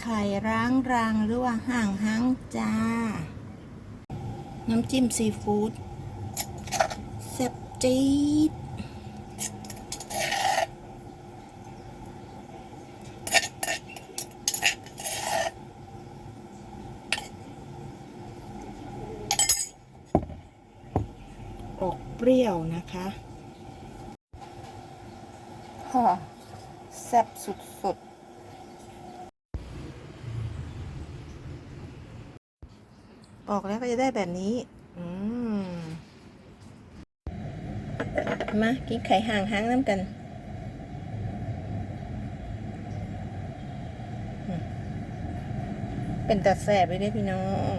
ไข่ร้างรางหรือว่าห่างหังจ้า น้ำจิ้มซีฟู้ดแซ่บจี๊ดออกเปรี้ยวนะคะห่อแซ่บสุดๆ ออกแล้วก็จะได้แบบนี้ อืม มากินไข่ห่างห้างน้ำกันเป็นตัดแสบไปด้วยพี่น้อง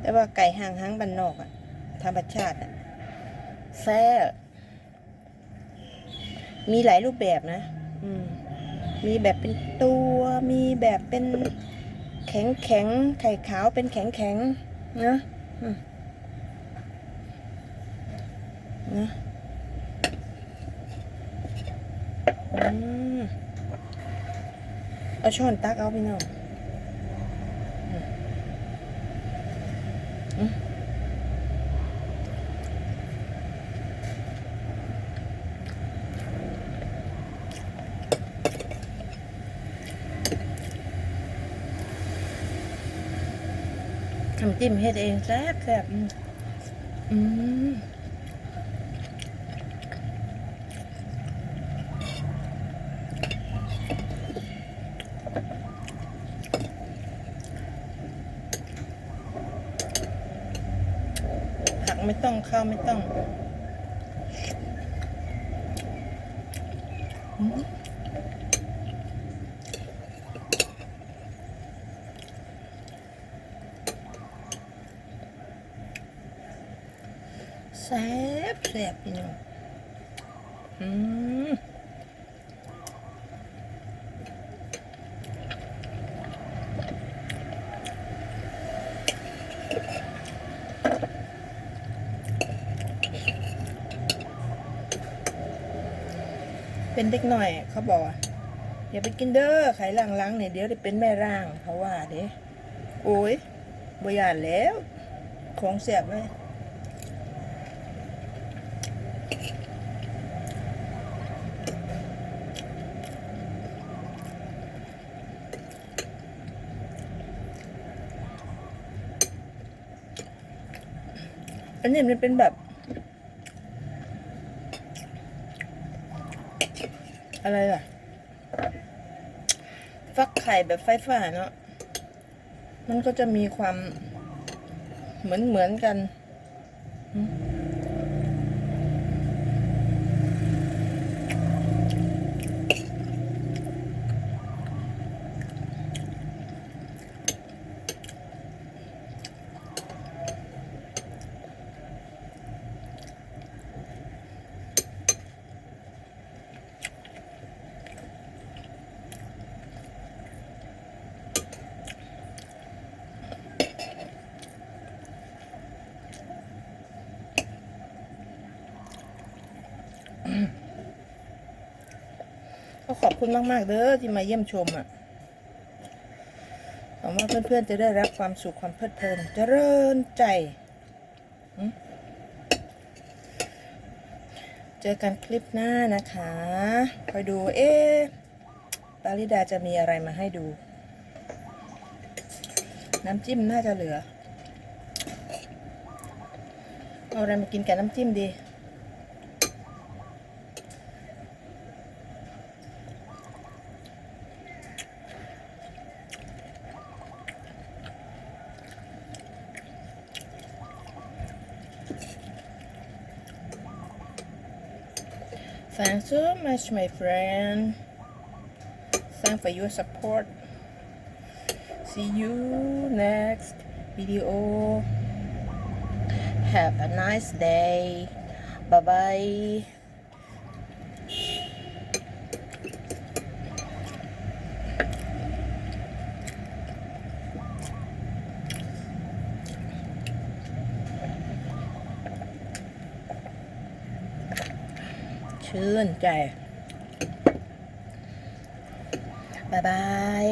แต่ว่าไก่ห่างห้างบันนอกอะธรรมชาติอะแซ่บ มีหลายรูปแบบนะ อืม มีแบบเป็นตัว มีแบบเป็นแข็งแข็งไข่ขาวเป็นแข็งแข็งนะอืมนะอืมเอาช้อนตักเอาพี่น้อง น้ำจิ้มเฮ็ดเองแซ่บแซ่บอืมอืมผักไม่ต้องข้าวไม่ต้องอื แซ่บแซ่บพี่น้องอืมเป็นเด็กหน่อย เขาบอกอย่าไปกินเด้อไข่หลังๆเนี่ยเดี๋ยวจะเป็นแม่ร่างเขาว่าเด้โอ้ยบยานแล้ว ของเสียบเลย อันนี้มันเป็นแบบ อะไรล่ะ ฟักไข่แบบไฟฟ้าเนาะมันก็จะมีความเหมือนเหมือนกัน อืม ขอบคุณมาก ๆเด้อที่มาเยี่ยมชมอะหวังว่าเพื่อนๆจะได้รับความสุขความเพลิดเพลินเจริญใจเจอกันคลิปหน้านะคะคอยดูเอ๊ปาริดาจะมีอะไรมาให้ดู น้ำจิ้มน่าจะเหลือ เอาอะไรมากินกับน้ำจิ้มดี Thanks so much, my friend. Thanks for your support. See you next video. Have a nice day. Bye bye. ชื่นใจ บ๊ายบาย